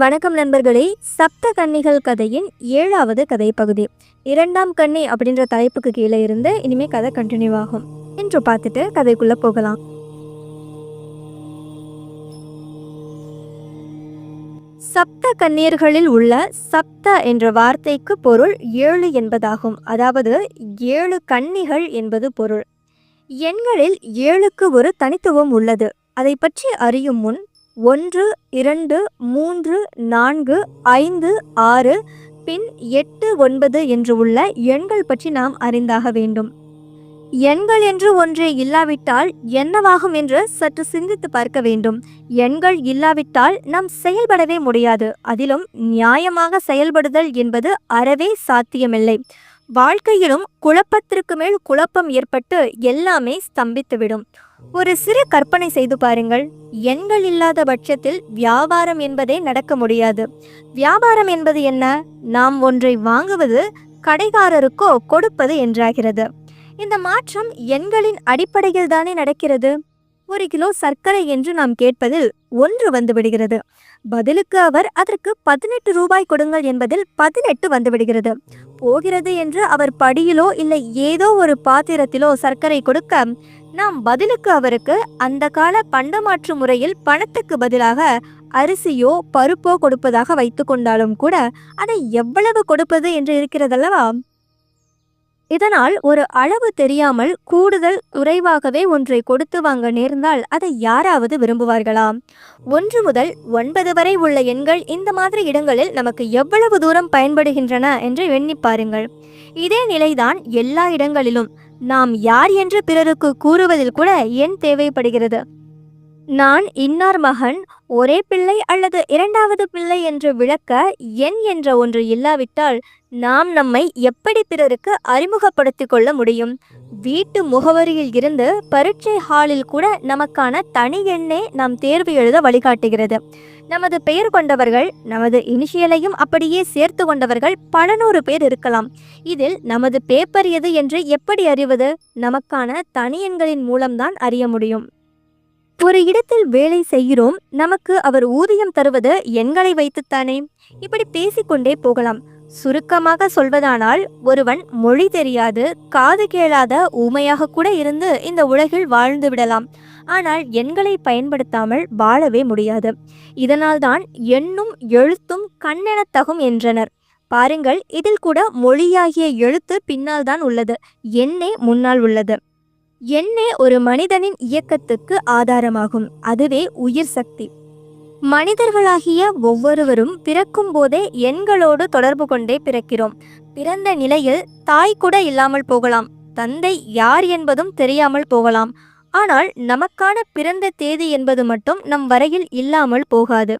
வணக்கம் நண்பர்களே. சப்த கன்னிகள் கதையின் ஏழாவது கதை பகுதி இரண்டாம் கன்னி அப்படின்ற தலைப்புக்கு கீழே இருந்து இனிமே கதை கண்டினியூ ஆகும். என்று பார்த்துட்டு கதைக்குள்ள போகலாம். சப்த கன்னியர்களில் உள்ள சப்த என்ற வார்த்தைக்கு பொருள் ஏழு என்பதாகும். அதாவது ஏழு கன்னிகள் என்பது பொருள். எண்களில் ஏழுக்கு ஒரு தனித்துவம் உள்ளது. அதை பற்றி அறியும் முன் ஒன்று இரண்டு மூன்று நான்கு ஐந்து ஆறு பின் எட்டு ஒன்பது என்று உள்ள எண்கள் பற்றி நாம் அறிந்தாக வேண்டும். எண்கள் என்று ஒன்றே இல்லாவிட்டால் என்னவாகும் என்று சற்று சிந்தித்து பார்க்க வேண்டும். எண்கள் இல்லாவிட்டால் நாம் செயல்படவே முடியாது. அதிலும் நியாயமாக செயல்படுதல் என்பது அறவே சாத்தியமில்லை. வாழ்க்கையிலும் குழப்பத்திற்கு மேல் குழப்பம் ஏற்பட்டு எல்லாமே ஸ்தம்பித்துவிடும். ஒரு சிறு கற்பனை செய்து பாருங்கள். எண்கள் இல்லாத பட்சத்தில் வியாபாரம் என்பதே நடக்க முடியாது. வியாபாரம் என்பது என்ன? நாம் ஒன்றை வாங்குவது கடைக்காரருக்கோ கொடுப்பது என்றாகிறது. இந்த மாற்றம் எண்களின் அடிப்படையில் தானே நடக்கிறது? ஒரு கிலோ சர்க்கரை என்று நாம் கேட்பதில் ஒன்று வந்து விடுகிறது. பதிலுக்கு அவர் அதற்கு பதினெட்டு ரூபாய் கொடுங்கள் என்பதில் பதினெட்டு வந்துவிடுகிறது போகிறது என்று அவர் படியிலோ இல்லை ஏதோ ஒரு பாத்திரத்திலோ சர்க்கரை கொடுக்க நாம் பதிலுக்கு அவருக்கு அந்த கால பண்டமாற்று முறையில் பணத்துக்கு பதிலாக அரிசியோ பருப்போ கொடுப்பதாக வைத்து கொண்டாலும் கூட அதை எவ்வளவு கொடுப்பது என்று இருக்கிறதல்லவா? இதனால் ஒரு அளவு தெரியாமல் கூடுதல் குறைவாகவே ஒன்றை கொடுத்து வாங்க நேர்ந்தால் அதை யாராவது விரும்புவார்களா ஒன்று முதல் ஒன்பது வரை உள்ள எண்கள் இந்த மாதிரி இடங்களில் நமக்கு எவ்வளவு தூரம் பயன்படுகின்றன என்று எண்ணி பாருங்கள். இதே நிலைதான் எல்லா இடங்களிலும். நாம் யார் என்று பிறருக்கு கூறுவதில் கூட என் தேவைப்படுகிறது. நான் இன்னார் மகன் ஒரே பிள்ளை அல்லது இரண்டாவது பிள்ளை என்று விளக்க எண் என்ற ஒன்று இல்லாவிட்டால் நாம் நம்மை எப்படி பிறருக்கு அறிமுகப்படுத்திக் கொள்ள முடியும்? வீட்டு முகவரியில் இருந்து பரீட்சை ஹாலில் கூட நமக்கான தனி எண்ணே நாம் தேர்வு எழுத வழிகாட்டுகிறது. நமது பெயர் கொண்டவர்கள் நமது இனிஷியலையும் அப்படியே சேர்த்து கொண்டவர்கள் பல நூறு பேர் இருக்கலாம். இதில் நமது பேப்பர் எது என்று எப்படி அறிவது? நமக்கான தனி எண்களின் மூலம்தான் அறிய முடியும். ஒரு இடத்தில் வேலை செய்கிறோம் நமக்கு அவர் ஊதியம் தருவது எண்களை வைத்துத்தானே? இப்படி பேசிக்கொண்டே போகலாம். சுருக்கமாக சொல்வதானால் ஒருவன் மொழி தெரியாது காது கேளாத ஊமையாக கூட இருந்து இந்த உலகில் வாழ்ந்து விடலாம். ஆனால் எண்களை பயன்படுத்தாமல் வாழவே முடியாது. இதனால்தான் எண்ணும் எழுத்தும் கண்ணெனத்தகும் என்றனர். பாருங்கள் இதில் கூட மொழியாகிய எழுத்து பின்னால் தான் உள்ளது எண்ணே முன்னால் உள்ளது. எண்ணே ஒரு மனிதனின் இயக்கத்துக்கு ஆதாரமாகும். அதுவே உயிர் சக்தி. மனிதர்களாகிய ஒவ்வொருவரும் பிறக்கும் போதே எண்களோடு தொடர்பு கொண்டே பிறக்கிறோம். பிறந்த நிலையில் தாய் கூட இல்லாமல் போகலாம். தந்தை யார் என்பதும் தெரியாமல் போகலாம். ஆனால் நமக்கான பிறந்த தேதி என்பது மட்டும் நம் வரையில் இல்லாமல் போகாது.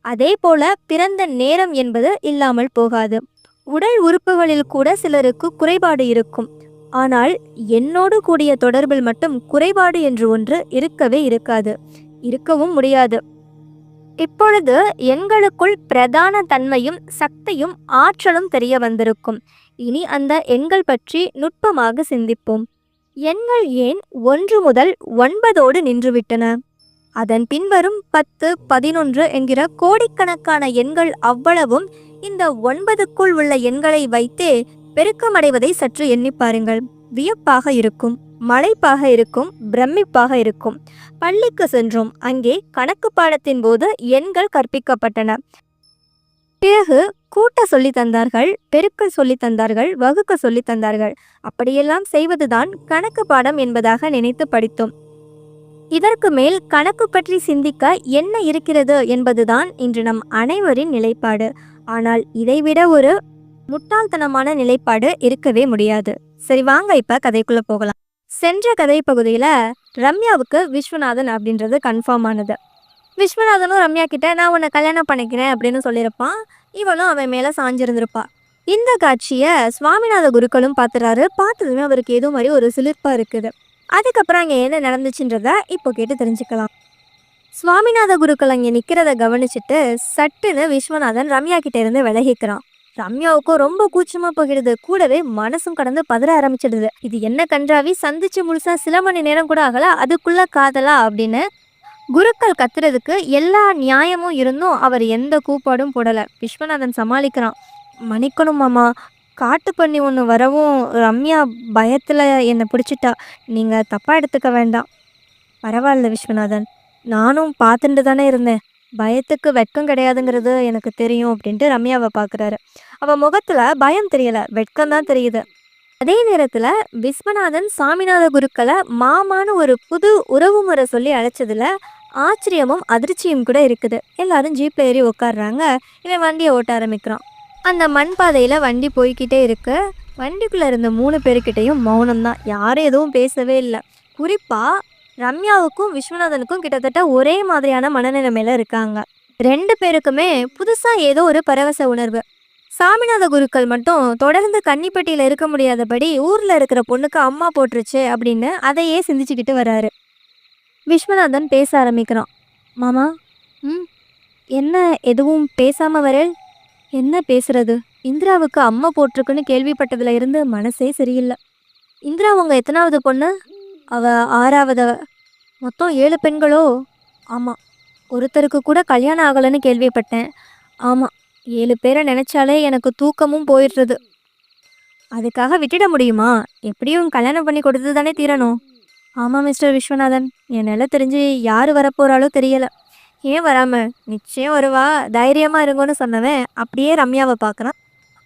அதே போல பிறந்த நேரம் என்பது இல்லாமல் போகாது. உடல் உறுப்புகளில் கூட சிலருக்கு குறைபாடு இருக்கும். ஆனால் என்னோடு கூடிய தொடர்பில் மட்டும் குறைபாடு என்று ஒன்று இருக்கவே இருக்காது. இருக்கவும் முடியாது. இப்பொழுது எண்களுக்குள் பிரதான தன்மையும் சக்தியும் ஆற்றலும் தெரிய வந்திருக்கும். இனி அந்த எண்கள் பற்றி நுட்பமாக சிந்திப்போம். எண்கள் ஏன் ஒன்று முதல் ஒன்பதோடு நின்றுவிட்டன? அதன் பின்வரும் பத்து பதினொன்று என்கிற கோடிக்கணக்கான எண்கள் அவ்வளவும் இந்த ஒன்பதுக்குள் உள்ள எண்களை வைத்தே பெருக்கமடைவதை சற்று எண்ணி பாருங்கள். வியப்பாக இருக்கும் மலைப்பாக இருக்கும் பிரமிப்பாக இருக்கும். பள்ளிக்கு சென்றோம். அங்கே கணக்கு பாடத்தின் போது எண்கள் கற்பிக்கப்பட்டன. பிறகு கூட்ட சொல்லி தந்தார்கள் பெருக்க சொல்லி தந்தார்கள் வகுக்க சொல்லி தந்தார்கள். அப்படியெல்லாம் செய்வதுதான் கணக்கு பாடம் என்பதாக நினைத்து படித்தோம். இதற்கு மேல் கணக்கு பற்றி சிந்திக்க என்ன இருக்கிறது என்பதுதான் இன்று நம் அனைவரின் நிலைப்பாடு. ஆனால் இதைவிட ஒரு முட்டாள்தனமான நிலைப்பாடு இருக்கவே முடியாது. சரி வாங்க இப்ப கதைக்குள்ள போகலாம். சென்ற கதை பகுதியில ரம்யாவுக்கு விஸ்வநாதன் அப்படின்றது கன்ஃபார்ம் ஆனது. விஸ்வநாதனும் ரம்யா கிட்ட நான் உன்னை கல்யாணம் பண்ணிக்கிறேன் அப்படின்னு சொல்லியிருப்பான். இவனும் அவன் மேல சாஞ்சிருந்திருப்பா. இந்த காட்சியை சுவாமிநாத குருக்களும் பார்த்துறாரு பார்த்ததுமே அவருக்கு ஏதோ மாதிரி ஒரு சிலிர்ப்பா இருக்குது. அதுக்கப்புறம் அங்கே என்ன நடந்துச்சுன்றத இப்போ கேட்டு தெரிஞ்சுக்கலாம். சுவாமிநாத குருக்கள் அங்கே நிற்கிறத கவனிச்சுட்டு சட்டுன்னு விஸ்வநாதன் ரம்யா கிட்ட இருந்து விலகிக்கிறான். ரம்யாவுக்கும் ரொம்ப கூச்சமா போகிறது. கூடவே மனசும் கடந்து பதற ஆரம்பிச்சிடுது. இது என்ன கன்றாவி? சந்திச்சு முழுசா சில மணி நேரம் கூட ஆகல. அதுக்குள்ள காதலா? அப்படின்னு குருக்கள் கத்துறதுக்கு எல்லா நியாயமும் இருந்தும் அவர் எந்த கூப்பாடும் போடலை. விஸ்வநாதன் சமாளிக்கிறான். மன்னிக்கணும் மாமா. காட்டு பண்ணி ஒன்று வரவும் ரம்யா பயத்தில் என்னை பிடிச்சிட்டா. நீங்கள் தப்பாக எடுத்துக்க வேண்டாம். பரவாயில்ல விஸ்வநாதன். நானும் பார்த்துட்டு தானே இருந்தேன். பயத்துக்கு வெட்கம் கிடையாதுங்கிறது எனக்கு தெரியும் அப்படின்ட்டு ரம்யாவை பார்க்குறாரு அவள் முகத்தில் பயம் தெரியலை வெட்கம் தான் தெரியுது. அதே நேரத்தில் விஸ்வநாதன் சாமிநாத குருக்களை மாமான ஒரு புது உறவு முறை சொல்லி அழைச்சதில் ஆச்சரியமும் அதிர்ச்சியும் கூட இருக்குது. எல்லாரும் ஜீப்பில் ஏறி உட்காடுறாங்க இவன் வண்டியை ஓட்ட ஆரம்பிக்கிறான். அந்த மண் பாதையில் வண்டி போய்க்கிட்டே இருக்கு. வண்டிக்குள்ளே இருந்த மூணு பேருக்கிட்டேயும் மௌனம் தான் யாரும் எதுவும் பேசவே இல்லை. குறிப்பாக ரம்யாவுக்கும் விஸ்வநாதனுக்கும் கிட்டத்தட்ட ஒரே மாதிரியான மனநிலைமையில இருக்காங்க. ரெண்டு பேருக்குமே புதுசாக ஏதோ ஒரு பரவச உணர்வு. சாமிநாத குருக்கள் மட்டும் தொடர்ந்து கன்னிப்பட்டியில் இருக்க முடியாதபடி ஊரில் இருக்கிற பொண்ணுக்கு அம்மா போட்டுருச்சு அப்படின்னு அதையே சிந்திச்சுக்கிட்டு வராரு. விஸ்வநாதன் பேச ஆரம்பிக்கிறான். மாமா ம் என்ன எதுவும் பேசாமல் வர என்ன பேசுறது? இந்திராவுக்கு அம்மா போட்டிருக்குன்னு கேள்விப்பட்டதுல இருந்து மனசே சரியில்லை. இந்திரா உங்கள் எத்தனாவது பொண்ணு? அவள் ஆறாவது மொத்தம் ஏழு பெண்களோ? ஆமாம் ஒருத்தருக்கு கூட கல்யாணம் ஆகலைன்னு கேள்விப்பட்டேன். ஆமாம் ஏழு பேரை நினச்சாலே எனக்கு தூக்கமும் போயிடுறது. அதுக்காக விட்டுட முடியுமா? எப்படியும் கல்யாணம் பண்ணி கொடுத்து தானே தீரணும். ஆமாம் மிஸ்டர் விஸ்வநாதன். என்னால் தெரிஞ்சு யார் வரப்போகிறாளோ தெரியலை. ஏன் வராம? நிச்சயம் வருவா. தைரியமாக இருங்கன்னு சொன்னவன் அப்படியே ரம்யாவை பார்க்குறான்.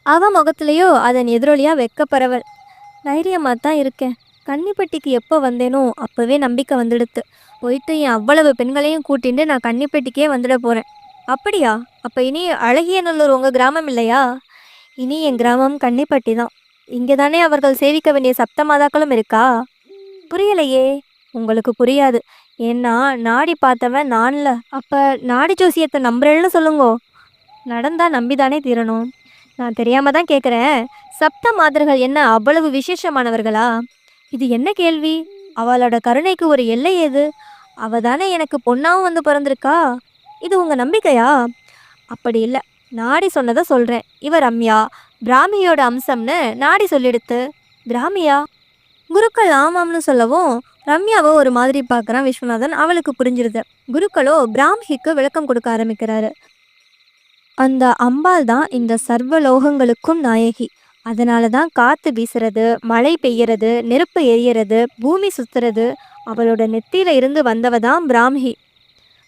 அவன் முகத்துலேயோ அதன் எதிரொலியாக வெக்க பரவல். தான் இருக்கேன். கன்னிப்பட்டிக்கு எப்போ வந்தேனோ அப்போவே நம்பிக்கை வந்துடுத்து. போயிட்டு என் அவ்வளவு பெண்களையும் கூட்டிட்டு நான் கன்னிப்பட்டிக்கே வந்துட போகிறேன் அப்படியா? அப்போ இனி அழகிய நல்லூர் உங்கள் கிராமம் இல்லையா? இனி என் கிராமம் கன்னிப்பட்டி தான். இங்கே தானே அவர்கள் சேவிக்க வேண்டிய சப்தமாதாக்களும் இருக்கா? புரியலையே. உங்களுக்கு புரியாது. ஏன்னா நாடி பார்த்தவன் நான்ல. அப்போ நாடி ஜோசியத்தை நம்புறேன்னு சொல்லுங்கோ. நடந்தால் நம்பிதானே தீரணும். நான் தெரியாமல் தான் கேட்குறேன் சப்த மாதர்கள் என்ன அவ்வளவு விசேஷமானவர்களா? இது என்ன கேள்வி? அவளோட கருணைக்கு ஒரு எல்லை எது? அவ தானே எனக்கு பொண்ணாவும் வந்து பிறந்திருக்கா? இது உங்கள் நம்பிக்கையா? அப்படி இல்லை. நாடி சொன்னதை சொல்கிறேன் இவ ரம்யா பிராமியோட அம்சம்னு நாடி சொல்லிடுத்து. பிராமியா? குருக்கள் ஆமாம்னு சொல்லவும் ரம்யாவை ஒரு மாதிரி பார்க்குறான் விஸ்வநாதன். அவளுக்கு புரிஞ்சிருது. குருக்களோ பிராமிக்கு விளக்கம் கொடுக்க ஆரம்பிக்கிறாரு. அந்த அம்பாள் தான் இந்த சர்வ லோகங்களுக்கும் நாயகி. அதனால தான் காற்று வீசுறது மழை பெய்யறது நெருப்பு எரியறது பூமி சுத்துறது அவளோட நெத்தியில இருந்து வந்தவ தான் பிராமி.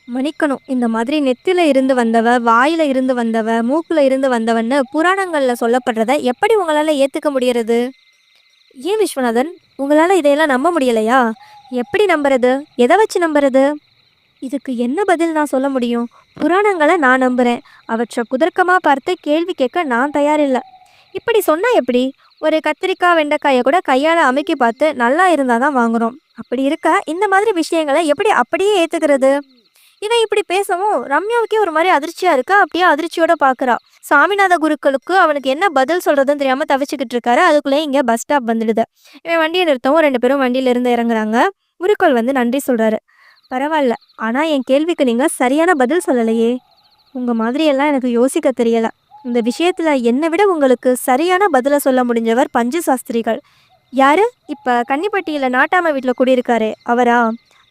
மணிக்கணும் இந்த மாதிரி நெத்தியில் இருந்து வந்தவ வாயில இருந்து வந்தவ மூக்குல இருந்து வந்தவன்னு புராணங்களில் சொல்லப்படுறத எப்படி உங்களால் ஏற்றுக்க முடியறது? ஏன் விஸ்வநாதன்? உங்களால் இதையெல்லாம் நம்ப முடியலையா? எப்படி நம்புறது? எதை வச்சு நம்புறது? இதுக்கு என்ன பதில் நான் சொல்ல முடியும்? புராணங்களை நான் நம்புறேன். அவற்றை குதர்க்கமாக பார்த்து கேள்வி கேட்க நான் தயாரில்லை. இப்படி சொன்னால் எப்படி? ஒரு கத்திரிக்காய் வெண்டைக்காயை கூட கையால் அமைக்கி பார்த்து நல்லா இருந்தால் தான் வாங்குகிறோம் அப்படி இருக்க இந்த மாதிரி விஷயங்களை எப்படி அப்படியே ஏற்றுக்கிறது இவன் இப்படி பேசவும் ரம்யாவுக்கே ஒரு மாதிரி அதிர்ச்சியாக இருக்கா? அப்படியே அதிர்ச்சியோட பார்க்குறா சாமிநாத குருக்களுக்கு அவனுக்கு என்ன பதில் சொல்கிறதுன்னு தெரியாமல் தவிச்சுக்கிட்டு இருக்காரு. அதுக்குள்ளே இங்கே பஸ் ஸ்டாப் வந்துடுது. இவன் வண்டியை நிறுத்தவும் ரெண்டு பேரும் வண்டியில இருந்து இறங்குறாங்க. குருக்கள் வந்து நன்றி சொல்கிறாரு பரவாயில்ல. ஆனால் என் கேள்விக்கு நீங்கள் சரியான பதில் சொல்லலையே. உங்கள் மாதிரியெல்லாம் எனக்கு யோசிக்க தெரியலை. இந்த விஷயத்தில் என்னை விட உங்களுக்கு சரியான பதிலை சொல்ல முடிஞ்சவர் பஞ்சு சாஸ்திரிகள். யார்? இப்போ கன்னிப்பட்டியில் நாட்டாம வீட்டில் குடியிருக்காரே அவரா?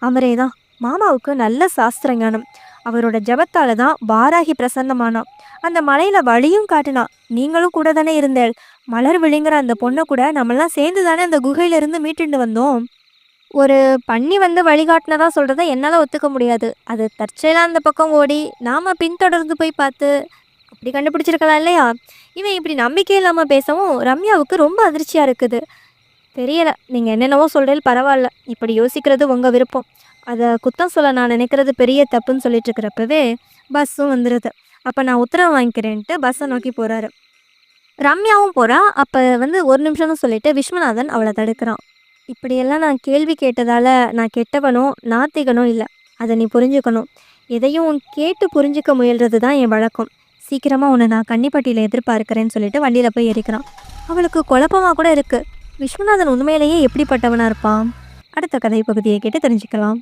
அவரே தான் மாமாவுக்கு நல்ல சாஸ்திர ஞானம். அவரோட ஜபத்தால் தான் வாராகி பிரசன்னமானான் அந்த மலையில் வழியும் காட்டினா நீங்களும் கூட தானே இருந்தேள். மலர் விழுங்குற அந்த பொண்ணை கூட நம்மெல்லாம் சேர்ந்து தானே அந்த குகையிலிருந்து மீட்டுண்டு வந்தோம். ஒரு பண்ணி வந்து வழிகாட்டினதா சொல்கிறத என்னால் ஒத்துக்க முடியாது. அது தற்செயலாக அந்த பக்கம் ஓடி நாம் பின்தொடர்ந்து போய் பார்த்து அப்படி கண்டுபிடிச்சிருக்கலாம் இல்லையா? இவன் இப்படி நம்பிக்கை இல்லாமல் பேசவும் ரம்யாவுக்கு ரொம்ப அதிர்ச்சியாக இருக்குது. தெரியலை. நீங்கள் என்னென்னவோ சொல்கிறேன் பரவாயில்ல. இப்படி யோசிக்கிறது உங்கள் விருப்பம். அதை குத்தம் சொல்ல நான் நினைக்கிறது பெரிய தப்புன்னு சொல்லிட்டு இருக்கிறப்பவே பஸ்ஸும் வந்துடுது அப்போ நான் உத்தரவு வாங்கிக்கிறேன்ட்டு பஸ்ஸை நோக்கி போகிறாரு ரம்யாவும் போகிறா அப்போ வந்து ஒரு நிமிஷம்னு சொல்லிட்டு விஸ்வநாதன் அவளை தடுக்கிறான். இப்படியெல்லாம் நான் கேள்வி கேட்டதால் நான் கெட்டவனோ நாத்திகனோ இல்லை. அதை நீ புரிஞ்சுக்கணும். எதையும் கேட்டு புரிஞ்சுக்க முயல்றது தான் என் வழக்கம். சீக்கிரமாக உன்னை நான் கன்னிப்பட்டியில் எதிர்பார்க்கிறேன்னு சொல்லிட்டு வண்டியில் போய் ஏறிக்கிறான். அவளுக்கு குழப்பமாக கூட இருக்குது விஸ்வநாதன் உண்மையிலேயே எப்படிப்பட்டவனாக இருப்பான்? அடுத்த கதை பகுதியை கேட்டு தெரிஞ்சுக்கலாம்.